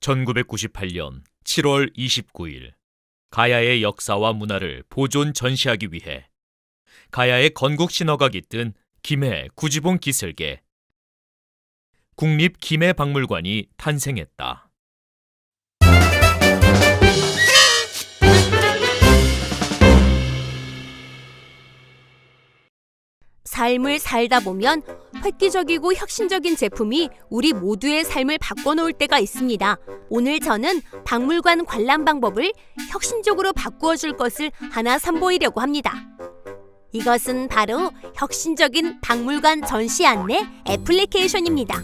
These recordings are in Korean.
1998년 7월 29일 가야의 역사와 문화를 보존 전시하기 위해 가야의 건국 신화가 깃든 김해 구지봉 기슭에 국립 김해 박물관이 탄생했다. 삶을 살다 보면 획기적이고 혁신적인 제품이 우리 모두의 삶을 바꿔놓을 때가 있습니다. 오늘 저는 박물관 관람 방법을 혁신적으로 바꾸어 줄 것을 하나 선보이려고 합니다. 이것은 바로 혁신적인 박물관 전시 안내 애플리케이션입니다.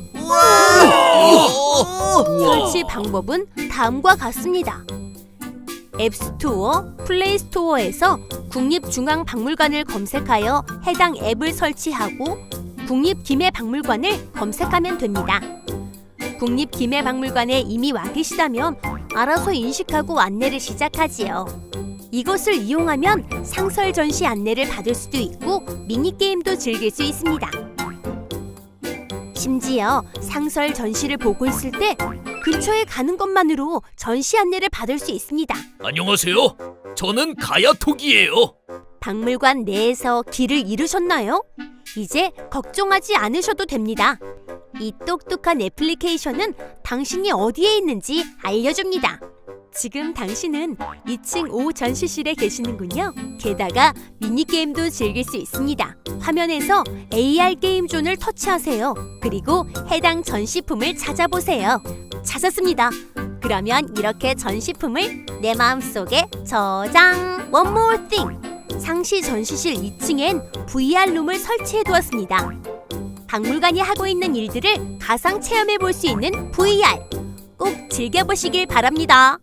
설치 방법은 다음과 같습니다. 앱스토어, 플레이스토어에서 국립중앙박물관을 검색하여 해당 앱을 설치하고 국립김해박물관을 검색하면 됩니다. 국립김해박물관에 이미 와 계시다면 알아서 인식하고 안내를 시작하지요. 이것을 이용하면 상설 전시 안내를 받을 수도 있고 미니게임도 즐길 수 있습니다. 심지어 상설 전시를 보고 있을 때 근처에 가는 것만으로 전시 안내를 받을 수 있습니다. 안녕하세요. 저는 가야톡이에요. 박물관 내에서 길을 잃으셨나요? 이제 걱정하지 않으셔도 됩니다. 이 똑똑한 애플리케이션은 당신이 어디에 있는지 알려줍니다. 지금 당신은 2층 5 전시실에 계시는군요. 게다가 미니게임도 즐길 수 있습니다. 화면에서 AR 게임 존을 터치하세요. 그리고 해당 전시품을 찾아보세요. 찾았습니다. 그러면 이렇게 전시품을 내 마음속에 저장. One more thing. 상시 전시실 2층엔 VR룸을 설치해 두었습니다. 박물관이 하고 있는 일들을 가상 체험해 볼 수 있는 VR. 꼭 즐겨보시길 바랍니다.